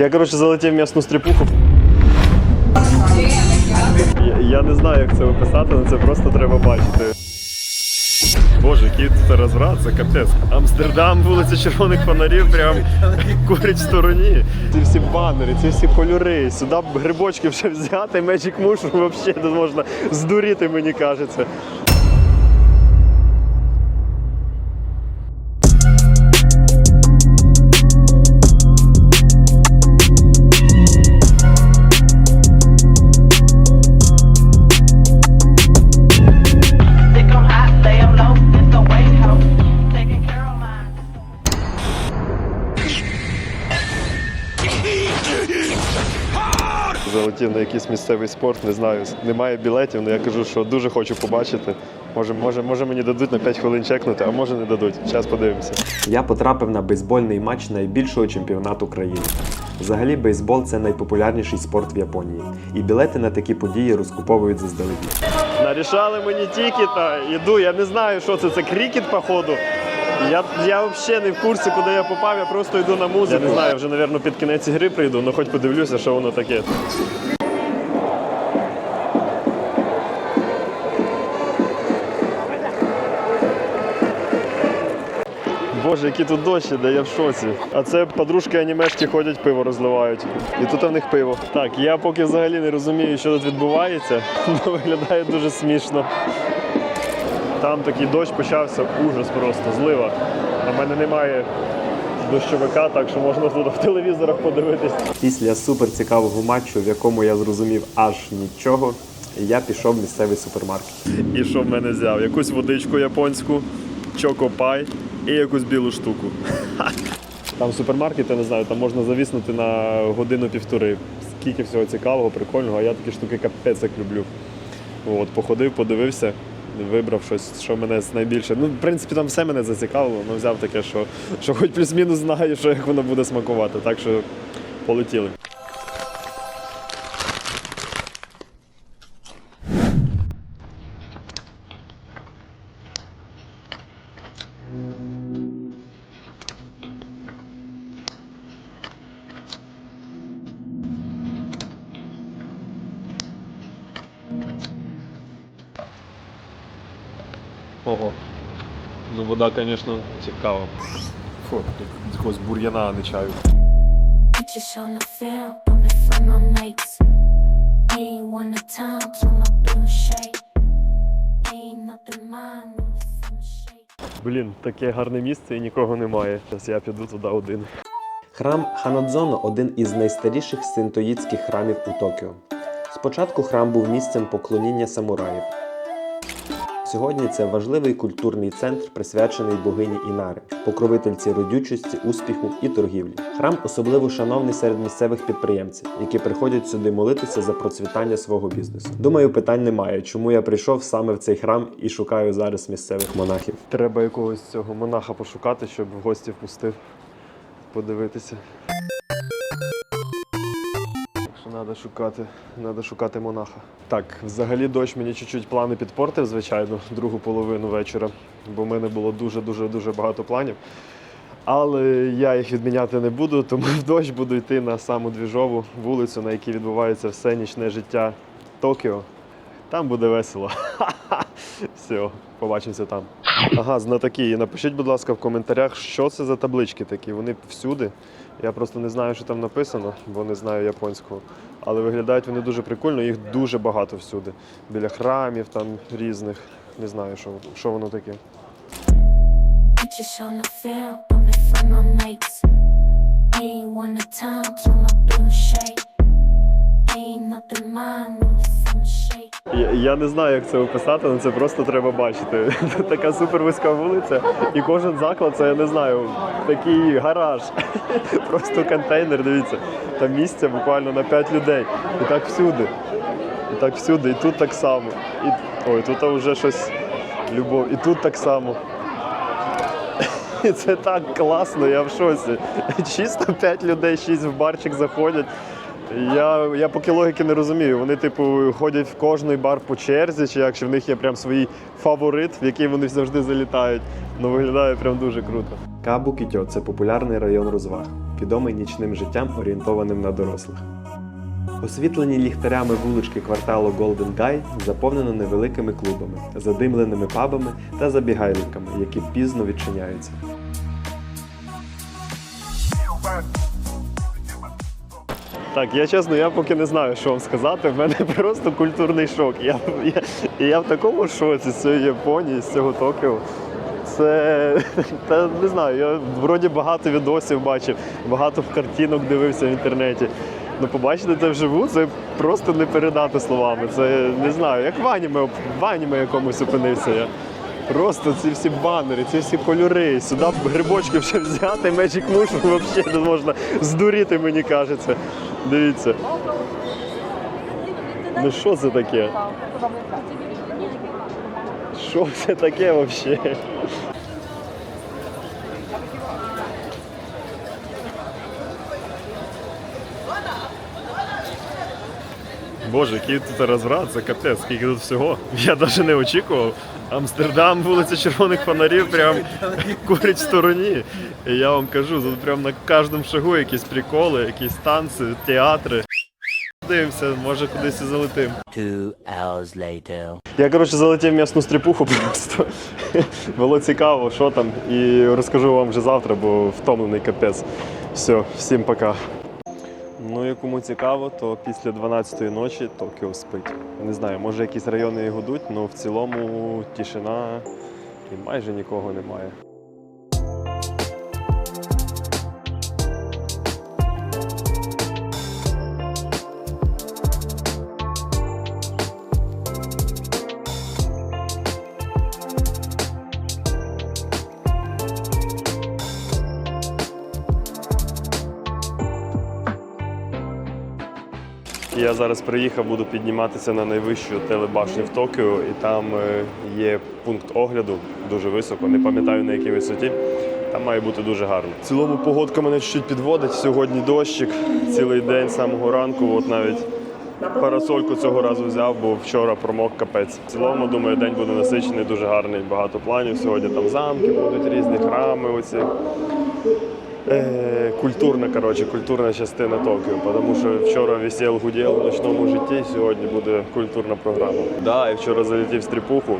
Я, коротше, залетів в м'ясну стріпуху. Я, я не знаю, як це описати, але це просто треба бачити. Боже, який тут розврат, це капець. Амстердам, вулиця червоних фонарів, прям курить в стороні. Ці всі банери, ці всі кольори. Сюди грибочки вже взяти, Magic Mushroom взагалі тут можна здуріти, мені кажеться. Залетів на якийсь місцевий спорт, не знаю. Немає білетів, але я кажу, що дуже хочу побачити. Може, може, може мені дадуть на 5 хвилин чекнути, а може не дадуть. Зараз подивимося. Я потрапив на бейсбольний матч найбільшого чемпіонату країни. Взагалі, бейсбол це найпопулярніший спорт в Японії, і білети на такі події розкуповують заздалегідь. Нарішали мені тікета, іду, я не знаю, що це. Це крікет, походу. Я, я взагалі не в курсі, куди я попав, я просто йду на музику. Я не знаю, вже, мабуть, під кінець гри прийду, але хоч подивлюся, що воно таке. Боже, які тут дощі, де я в шоці. А це подружки анімешки ходять, пиво розливають. І тут у них пиво. Так, я поки взагалі не розумію, що тут відбувається, але виглядає дуже смішно. Там такий дощ почався, ужас просто, злива. А в мене немає дощовика, так що можна тут в телевізорах подивитись. Після суперцікавого матчу, в якому я зрозумів аж нічого, я пішов в місцевий супермаркет. І що в мене взяв? Якусь водичку японську, чокопай і якусь білу штуку. Там супермаркет, я не знаю, там можна завіснути на годину-півтори. Скільки всього цікавого, прикольного, а я такі штуки капець як люблю. От, походив, подивився, вибрав щось, що мене найбільше. Ну, в принципі, там все мене зацікавило, але взяв таке, що, що хоч плюс-мінус знаю, що як воно буде смакувати. Так що полетіли. Ого. Ну, вода, звісно, цікава. Фу, як якогось бур'яна, а не чаю. Блін, таке гарне місце і нікого немає. Зараз я піду туди один. Храм Ханадзоно один із найстаріших синтоїдських храмів у Токіо. Спочатку храм був місцем поклоніння самураїв. Сьогодні це важливий культурний центр, присвячений богині Інари, покровительці родючості, успіху і торгівлі. Храм особливо шановний серед місцевих підприємців, які приходять сюди молитися за процвітання свого бізнесу. Думаю, питань немає, чому я прийшов саме в цей храм і шукаю зараз місцевих монахів. Треба якогось цього монаха пошукати, щоб в гості впустив. Подивитися. Треба шукати, треба шукати монаха. Так, взагалі дощ мені чуть-чуть плани підпортив, звичайно, другу половину вечора, бо в мене було дуже-дуже дуже багато планів. Але я їх відміняти не буду, тому в дощ буду йти на саму двіжову вулицю, на якій відбувається все нічне життя Токіо. Там буде весело. Все, побачимося там. Ага, знатоки. Напишіть, будь ласка, в коментарях, що це за таблички такі. Вони всюди. Я просто не знаю, що там написано, бо не знаю японського. Але виглядають вони дуже прикольно, їх дуже багато всюди. Біля храмів там різних. Не знаю, що, що воно таке. Just on Я, не знаю, як це описати, але це просто треба бачити. Така супервузька вулиця, і кожен заклад це я не знаю, такий гараж. Просто контейнер, дивіться. Там місця буквально на 5 людей. І так всюди. І так всюди. І тут так само. І, ой, тут вже щось любов. І тут так само. Це так класно, я в шоці. Чисто 5 людей, 6 в барчик заходять. Я, я поки логіки не розумію. Вони, типу, ходять в кожний бар по черзі, чи як, чи в них є прям свій фаворит, в який вони завжди залітають. Ну виглядає прям дуже круто. Кабу Кітьо це популярний район розваг, відомий нічним життям, орієнтованим на дорослих. Освітлені ліхтарями вулички кварталу Golden Guy заповнено невеликими клубами, задимленими пабами та забігайликами, які пізно відчиняються. Так, я чесно, я поки не знаю, що вам сказати. В мене просто культурний шок. Я, я, я в такому шоці з цієї Японії, з цього Токіо. Це та не знаю, я вроді багато відосів бачив, багато картинок дивився в інтернеті. Ну, побачити це вживу, це просто не передати словами. Це не знаю, як в аніме, в аніме якомусь опинився я. Просто ці всі банери, ці всі кольори. Сюди грибочки вже взяти, Magic Mushroom взагалі не можна здуріти, мені кажеться. Дивіться. Ну що це таке? Що це таке взагалі? Боже, який тут розврат, це капець, скільки тут всього. Я навіть не очікував. Амстердам, вулиця червоних фонарів, прям курить в стороні. І я вам кажу, тут прям на кожному шагу якісь приколи, якісь танці, театри. Дивимося, може кудись і залетим. Two hours later. Я, коротше, залетів в м'ясну стріпуху просто. Було цікаво, що там. І розкажу вам вже завтра, бо втомлений капець. Все, всім пока. Ну і кому цікаво, то після 12-ї ночі Токіо спить. Не знаю, може якісь райони і але в цілому тишина і майже нікого немає. Я зараз приїхав, буду підніматися на найвищу телебашню в Токіо, і там е, є пункт огляду дуже високо. Не пам'ятаю на якій висоті. Там має бути дуже гарно. В цілому погодка мене чуть підводить. Сьогодні дощик цілий день з самого ранку. От навіть парасольку цього разу взяв, бо вчора промок капець. В цілому, думаю, день буде насичений, дуже гарний, багато планів. Сьогодні там замки будуть різні храми. Оці. Е, культурна, коротше, культурна частина Токіо, тому що вчора висів гуділ в ночному житті, сьогодні буде культурна програма. Да, і вчора залетів стріпуху.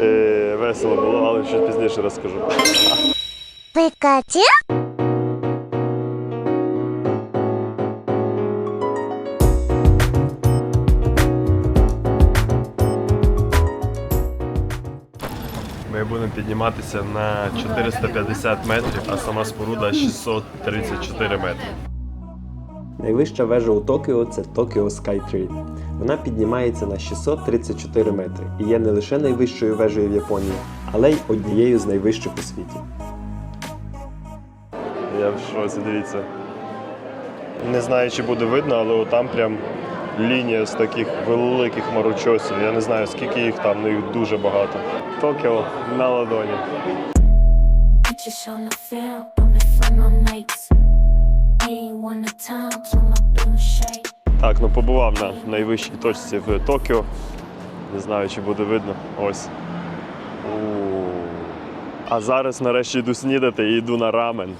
Е, весело було, але щось пізніше розкажу. Ми підніматися на 450 метрів, а сама споруда 634 метри. Найвища вежа у Токіо це Tokyo Skytree. Вона піднімається на 634 метри і є не лише найвищою вежею в Японії, але й однією з найвищих у світі. Я в шоці, дивіться. Не знаю, чи буде видно, але там прям лінія з таких великих маручосів. Я не знаю, скільки їх там, але їх дуже багато. Токіо на ладоні. Так, ну побував на найвищій точці в Токіо. Не знаю, чи буде видно. Ось. А зараз нарешті йду снідати і йду на рамен.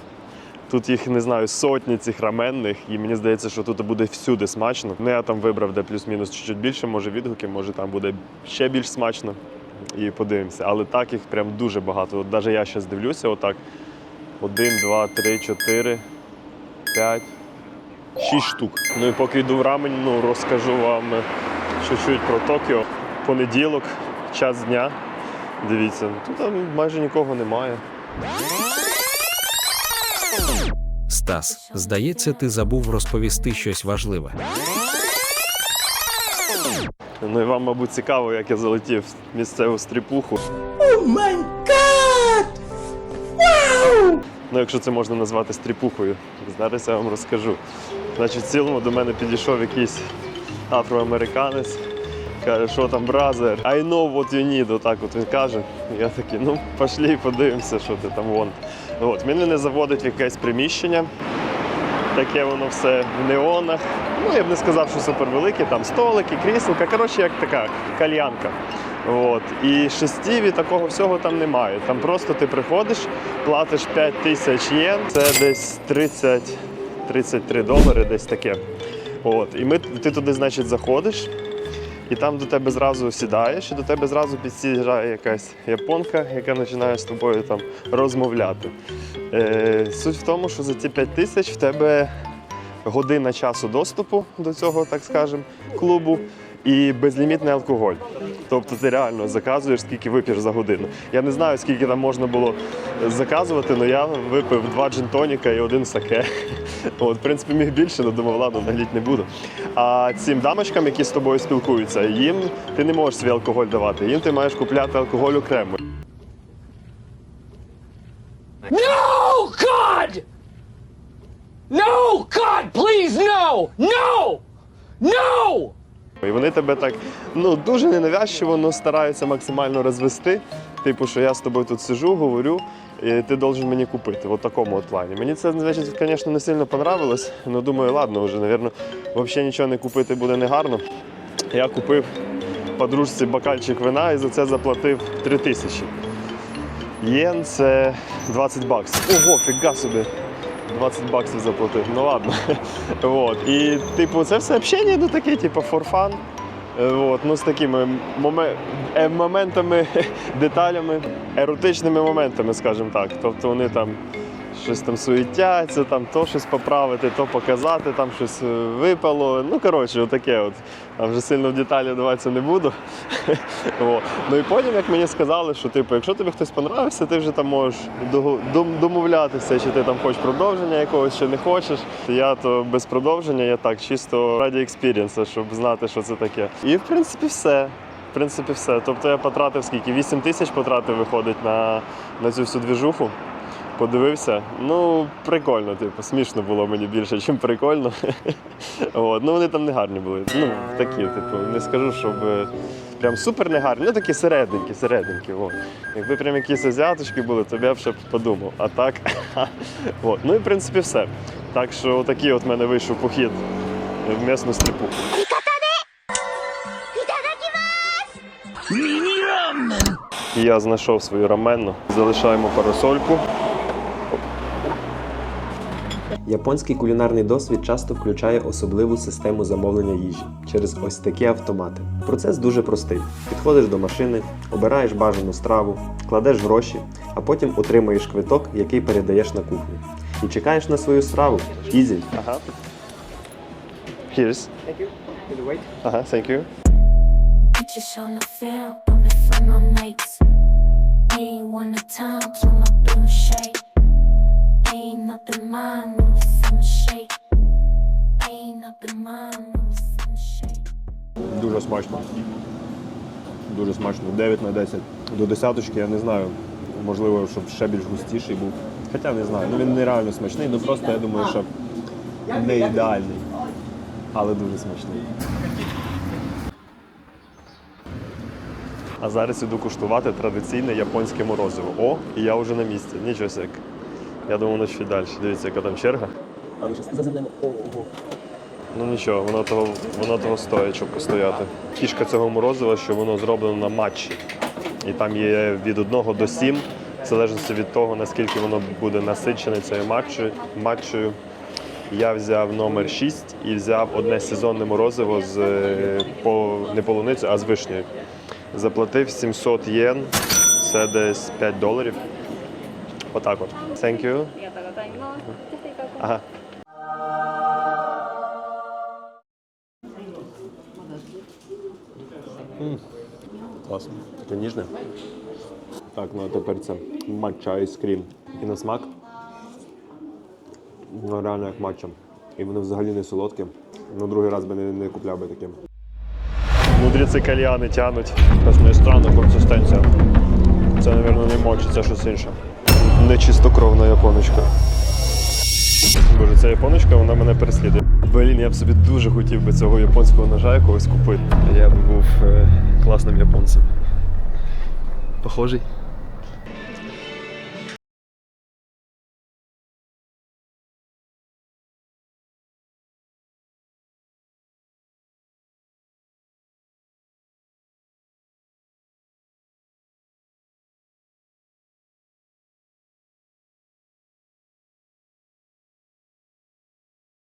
Тут їх не знаю сотні цих раменних, і мені здається, що тут буде всюди смачно. Ну я там вибрав, де плюс-мінус чуть-чуть більше, може відгуки, може там буде ще більш смачно. І подивимося. Але так їх прям дуже багато. От навіть я зараз дивлюся, отак. Один, два, три, чотири, п'ять. Шість штук. Ну і поки йду в рамень, ну розкажу вам чуть-чуть про Токіо. Понеділок, час дня. Дивіться, тут там майже нікого немає. Стас, здається, ти забув розповісти щось важливе. Ну і вам, мабуть, цікаво, як я залетів в місцеву стріпуху. Ну, якщо це можна назвати стріпухою, зараз я вам розкажу. Значить, в цілому до мене підійшов якийсь афроамериканець Каже, що там, бразер? I know what you need, отак от він каже. Я такий, ну пошлі, подивимося, що ти там вон. От, мене не заводить в якесь приміщення. Таке воно все в неонах. Ну, я б не сказав, що супервелике, там столики, кріселка. Коротше, як така кальянка. От. І шестів і такого всього там немає. Там просто ти приходиш, платиш 5 тисяч єн, це десь 30, 33 долари, десь таке. От. І ми, ти туди, значить, заходиш, і там до тебе зразу сідаєш, і до тебе зразу підсіджає якась японка, яка починає з тобою там розмовляти. Е, суть в тому, що за ці 5 тисяч в тебе година часу доступу до цього, так скажемо, клубу і безлімітний алкоголь. Тобто ти реально заказуєш, скільки вип'єш за годину. Я не знаю, скільки там можна було заказувати, але я випив два джин-тоніка і один саке. От, в принципі, міг більше, але думав, ладно, наліть не буду. А цим дамочкам, які з тобою спілкуються, їм ти не можеш свій алкоголь давати. Їм ти маєш купляти алкоголь окремо. No, God! No, God, please, no! No! No! І вони тебе так ну дуже ненавязчиво ну, стараються максимально розвести. Типу, що я з тобою тут сижу, говорю, і ти должен мені купити. В такому от плані. Мені це, звісно, не сильно понравилось, але думаю, ладно, вже, напевно, взагалі нічого не купити буде негарно. Я купив подружці бокальчик вина і за це заплатив 3 тисячі. Єн це 20 баксів. Ого, фіга собі. 20 баксів заплатив. Ну ладно. вот. І типу, це все общення, ну таке, типу, for fun. Е, Вот, ну, з такими моме- е, моментами, деталями, еротичними моментами, скажімо так. Тобто вони там щось там суетяться, там то щось поправити, то показати, там щось е, випало. Ну, коротше, отаке от. А вже сильно в деталі вдаватися не буду. Ну і потім, як мені сказали, що типу, якщо тобі хтось понравився, ти вже там можеш домовлятися, чи ти там хочеш продовження якогось, чи не хочеш. Я то без продовження, я так, чисто раді експірієнсу, щоб знати, що це таке. І в принципі все. В принципі, все. Тобто я потратив скільки? 8 тисяч потратив, виходить, на, на цю всю двіжуху. Подивився. Ну, прикольно, типу, смішно було мені більше, ніж прикольно. От. Ну, вони там не гарні були. Ну, такі, типу, не скажу, щоб е, прям супер не гарні, ну такі середненькі, середненькі. От. Якби прям якісь азіаточки були, то я б ще подумав. А так. от. Ну і в принципі все. Так що такий от в мене вийшов похід в місну стріпу. Я знайшов свою раменну. Залишаємо парасольку. Японський кулінарний досвід часто включає особливу систему замовлення їжі через ось такі автомати. Процес дуже простий: підходиш до машини, обираєш бажану страву, кладеш гроші, а потім отримуєш квиток, який передаєш на кухню. І чекаєш на свою страву. Ізі. Ага. Here's. Thank you. Ага, thank you. My. Ain't one of times when I'm doing shake. Дуже смачно. Дуже смачно. 9 на 10. До десяточки я не знаю. Можливо, щоб ще більш густіший був. Хоча не знаю. Ну він нереально смачний, ну просто я думаю, що не ідеальний. Але дуже смачний. А зараз іду куштувати традиційне японське морозиво. О, і я вже на місці. Нічого сяк. Я думаю, воно ще далі. Дивіться, яка там черга. Ну нічого, воно того, воно того стоїть, щоб постояти. Фішка цього морозива, що воно зроблено на матчі. І там є від 1 до 7, в залежності від того, наскільки воно буде насичене цією матчею. Я взяв номер 6 і взяв одне сезонне морозиво з е, по, не полуницею, а з вишнею. Заплатив 700 єн, це десь 5 доларів. Отак от. Thank you. Ага. Класно. Таке ніжне. Так, ну а тепер це матча айскрім. І на смак. Ну, реально як матча. І воно взагалі не солодке. Ну, другий раз би не, не купляв би таке. Мудриці кальяни тянуть. Якась не странна консистенція. Це, мабуть, не мочі, це щось інше. Не чистокровна японочка. Боже, ця японочка, вона мене переслідує. Блін, я б собі дуже хотів би цього японського ножа якогось купити. Я б був е, класним японцем. Похожий?